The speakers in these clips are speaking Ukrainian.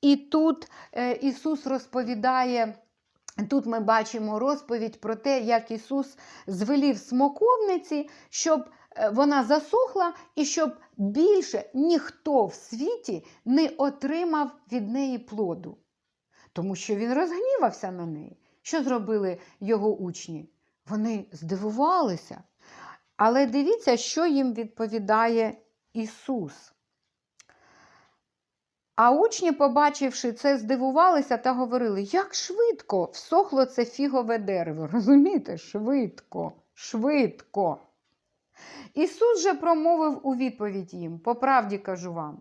І тут е, Ісус розповідає. Тут ми бачимо розповідь про те, як Ісус звелів смоковниці, щоб е, вона засохла і щоб більше ніхто в світі не отримав від неї плоду. Тому що він розгнівався на неї. Що зробили його учні? Вони здивувалися. Але дивіться, що їм відповідає Ісус. А учні, побачивши це, здивувалися та говорили, як швидко всохло це фігове дерево. Розумієте? Швидко, швидко. Ісус же промовив у відповідь їм: по правді кажу вам,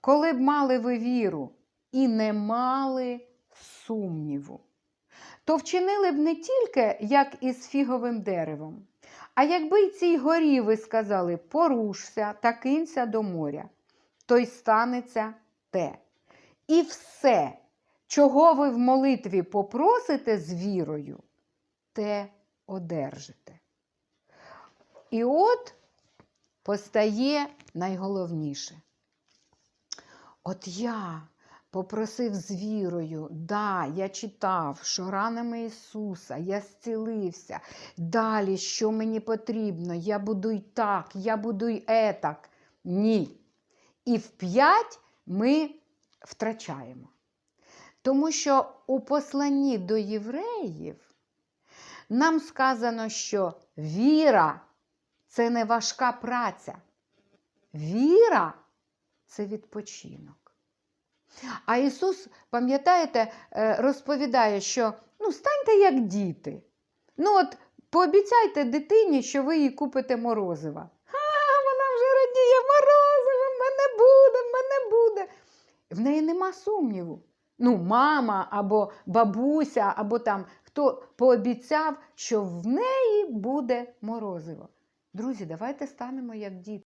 коли б мали ви віру і не мали сумніву, то вчинили б не тільки як із фіговим деревом, а якби й цій горі ви сказали порушся та кинься до моря, то й станеться те. І все, чого ви в молитві попросите з вірою, те одержите. І от постає найголовніше. От я попросив з вірою, да, я читав, що ранами Ісуса я зцілився. Далі, що мені потрібно, я буду й так, я буду й етак. Ні. І в п'ять ми втрачаємо. Тому що у посланні до євреїв нам сказано, що віра це не важка праця. Віра це відпочинок. А Ісус, пам'ятаєте, е, розповідає, що ну, станьте як діти. Ну, от пообіцяйте дитині, що ви їй купите морозива. А, вона вже радіє морозиво, в мене буде, в мене буде. В неї нема сумніву. Ну, мама або бабуся, або там хто пообіцяв, що в неї буде морозиво. Друзі, давайте станемо як діти.